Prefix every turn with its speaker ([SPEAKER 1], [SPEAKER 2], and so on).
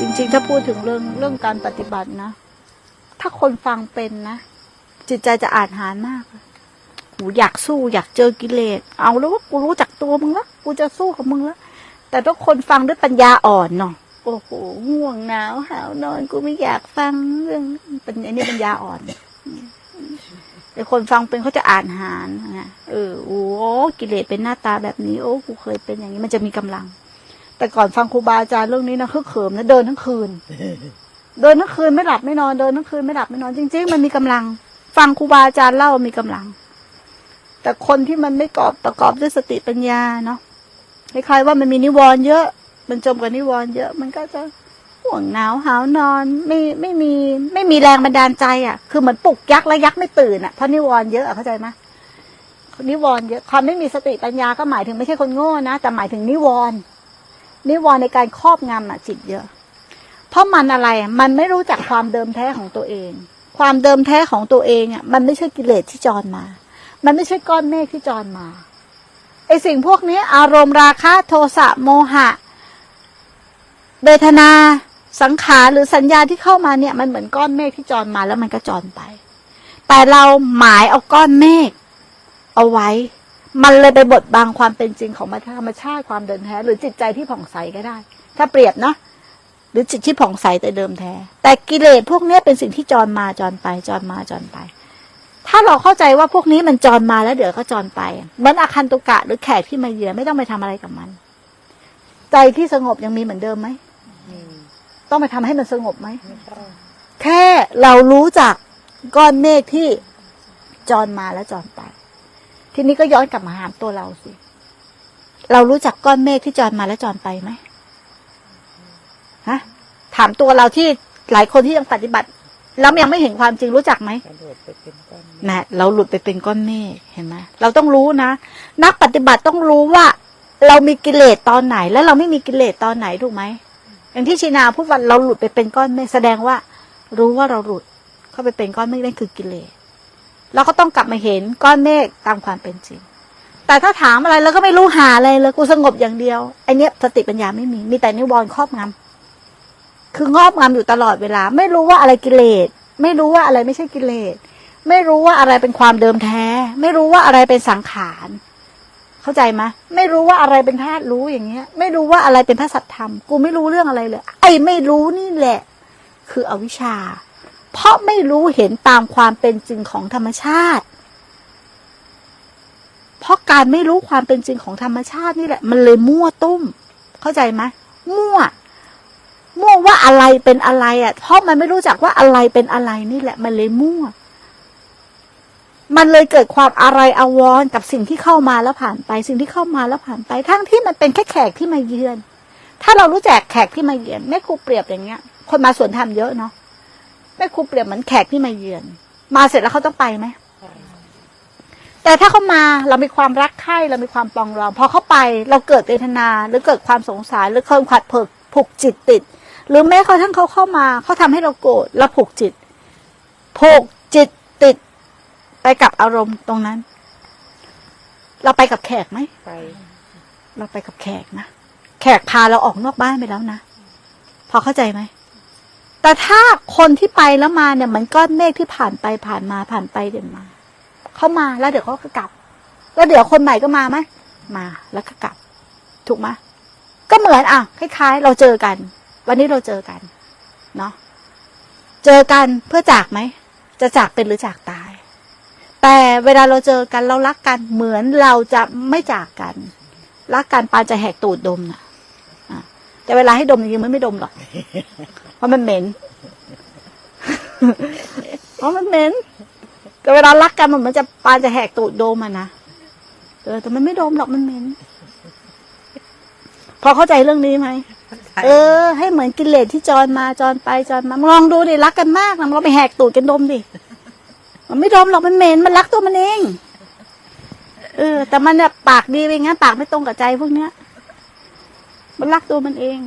[SPEAKER 1] จริงๆ ถ้าพูดถึงเรื่องเรื่องการปฏิบัตินะ ถ้าคนฟังเป็นนะ จิตใจจะอาจหารมากเลยหูอยากสู้อยากเจอกิเลส เอาแล้วว่ากูรู้จักตัวมึงแล้วกูจะสู้กับมึงแล้ว แต่ถ้าคนฟังด้วยปัญญาอ่อนเนาะโอ้โหง่วงหนาวหาวนอนกูไม่อยากฟังเรื่องเป็นอ้นี่ปัญญาอ่อนแต่คนฟังเป็นเขาจะอ่านหารนะเออโอ้กิเลสเป็นหน้าตาแบบนี้ โอ้กูเคยเป็นอย่างนี้มันจะมีกำลัง แต่ก่อนฟังครูบาอาจารย์เรื่องนี้นะคือเขิมนะเดินทั้งคืน เดินทั้งคืนไม่หลับไม่นอนเดินทั้งคืนไม่หลับไม่นอนจริง ๆ มันมีกำลัง ฟังครูบาอาจารย์เล่ามีกำลัง แต่คนที่มันไม่กอบประกอบด้วยสติปัญญาเนาะคล้ายๆว่ามันมีนิวรณ์เยอะ มันจมกับนิวรณ์เยอะ มันก็จะห่วงหนาวหาวนอนไม่ไม่มีไม่มีแรงบันดาลใจอะ คือเหมือนปลุกยักษ์แล้วยักษ์ไม่ตื่นอะเพราะนิวรณ์เยอะอะเข้าใจไหมนิวรณ์เยอะความไม่มีสติปัญญาก็หมายถึงไม่ใช่คนโง่นะแต่หมายถึงนิวรณ์ นิวรณ์ในการครอบงำอะจิตเยอะ เพราะมันอะไรมันไม่รู้จักความเดิมแท้ของตัวเอง ความเดิมแท้ของตัวเองอะมันไม่ใช่กิเลสที่จรมา มันไม่ใช่ก้อนเมฆที่จรมาไอสิ่งพวกนี้อารมณ์ราคะโทสะโมหะเวทนา สังขารหรือสัญญาที่เข้ามาเนี่ย มันเหมือนก้อนเมฆที่จรมาแล้วมันก็จรไป แต่เราหมายเอาก้อนเมฆเอาไว้ มันเลยไปบดบังความเป็นจริงของธรรมชาติความเดิมแท้ หรือจิตใจที่ผ่องใสก็ได้ ถ้าเปรียบนะ หรือจิตที่ผ่องใสแต่เดิมแท้ แต่กิเลสพวกนี้เป็นสิ่งที่จรมาจรไป จรมาจรไป ถ้าเราเข้าใจว่าพวกนี้มันจรมาแล้วเดี๋ยวก็จรไปเหมือนอาคันตุกะหรือแขกที่มาเยือนไม่ต้องไปทำอะไรกับมัน ใจที่สงบยังมีเหมือนเดิมไหมต้องไปทำให้มันสงบไหม
[SPEAKER 2] ม
[SPEAKER 1] แค่เรารู้จักก้อนเมฆที่จรมาแล้วจรไป ทีนี้ก็ย้อนกลับมาหาตัวเราสิ เรารู้จักก้อนเมฆที่จรมาแล้วจรไปไหมฮะถามตัวเราที่หลายคนที่ยังปฏิบัติ แล้วยังไม่เห็นความจริงรู้จักไหม
[SPEAKER 2] กระโดดไปเป็นก้อน
[SPEAKER 1] นะเราหลุดไปเป็นก้อนเมฆเห็นไหมเราต้องรู้นะนักปฏิบัติต้องรู้ว่า เรามีกิเลสตอนไหน แล้วเราไม่มีกิเลสตอนไหนถูกไหมอย่างที่ชีนาพูดว่าเราหลุดไปเป็นก้อนเมฆแสดงว่า รู้ว่าเราหลุดเข้าไปเป็นก้อนเมฆนั่นคือกิเลส เราก็ต้องกลับมาเห็นก้อนเมฆตามความเป็นจริง แต่ถ้าถามอะไรเราก็ไม่รู้หาอะไรเลยกูสงบอย่างเดียวไอเนี้ยสติปัญญาไม่มีมีแต่นิวรณ์ครอบงำคืองอบงำอยู่ตลอดเวลา ไม่รู้ว่าอะไรกิเลส ไม่รู้ว่าอะไรไม่ใช่กิเลส ไม่รู้ว่าอะไรเป็นความเดิมแท้ ไม่รู้ว่าอะไรเป็นสังขารเข้าใจไหมไม่รู้ว่าอะไรเป็นธาตุรู้อย่างเงี้ย ไม่รู้ว่าอะไรเป็นพระสัตธรรม กูไม่รู้เรื่องอะไรเลย ไอ้ไม่รู้นี่แหละ คืออวิชชา เพราะไม่รู้เห็นตามความเป็นจริงของธรรมชาติ เพราะการไม่รู้ความเป็นจริงของธรรมชาตินี่แหละ มันเลยมั่วตุ้ม เข้าใจไหมมั่ว มั่วว่าอะไรเป็นอะไรอะ เพราะมันไม่รู้จักว่าอะไรเป็นอะไรนี่แหละ มันเลยมั่ว มันเลยเกิดความอะไรอาวรกับสิ่งที่เข้ามาแล้วผ่านไป สิ่งที่เข้ามาแล้วผ่านไป ทั้งที่มันเป็นแค่แขกที่มาเยือน ถ้าเรารู้จักแขกที่มาเยือนแม่ครูเปรียบอย่างเงี้ย คนมาสวนธรรมเยอะเนาะ แม่ครูเปรียบเหมือนแขกที่มาเยือน มาเสร็จแล้วเขาต้องไปไหม
[SPEAKER 2] ใช่
[SPEAKER 1] แต่ถ้าเขามาเรามีความรักใคร่เรามีความปรองรองพอเขาไปเราเกิดเวทนาหรือเกิดความสงสารหรือเคยขัดเผิกผูกจิตติด หรือแม้กระทั่งเขาเข้ามาเขาทำให้เราโกรธแล้วผูกจิตผูกจิตติดไปกับอารมณ์ตรงนั้น เราไปกับแขกไหม
[SPEAKER 2] ไป
[SPEAKER 1] เราไปกับแขกนะแขกพาเราออกนอกบ้านไปแล้วนะพอเข้าใจไหม แต่ถ้าคนที่ไปแล้วมาเนี่ยมือนก้อนเมฆที่ผ่านไปผ่านมาผ่านไปเดี๋ยวมาเขามาแล้วเดี๋ยวเขาก็กลับ แล้วเดี๋ยวคนใหม่ก็มาไหมมาแล้วก็กลับ ถูกไหมก็เหมือนอะคล้ายๆ เราเจอกัน วันนี้เราเจอกันเนาะเจอกันเพื่อจากไหมจะจากเป็นหรือจากตาย แต่เวลาเราเจอกันเรารักกันเหมือนเราจะไม่จากกัน รักกันปานจะแหกตูดดมนะอะ แต่เวลาให้ดมจริงๆมันไม่ดมหรอก เพราะมันเหม็น เพราะมันเหม็น แต่เวลารักกันมันเหมือนจะปานจะแหกตูดดมอะนะ เออ แต่มันไม่ดมหรอกมันเหม็น พอเข้าใจเรื่องนี้ไหม เออ ให้เหมือนกิเลสที่จรมาจรไปจรมา ลองดูดิรักกันมากนะเราไปแหกตูดกันดมดิ มันไม่ดมหรอกมันเหม็น มันรักตัวมันเอง เออ แต่มันเนี่ยปากดีไปงั้นปากไม่ตรงกับใจพวกเนี้ย มันรักตัวมันเอง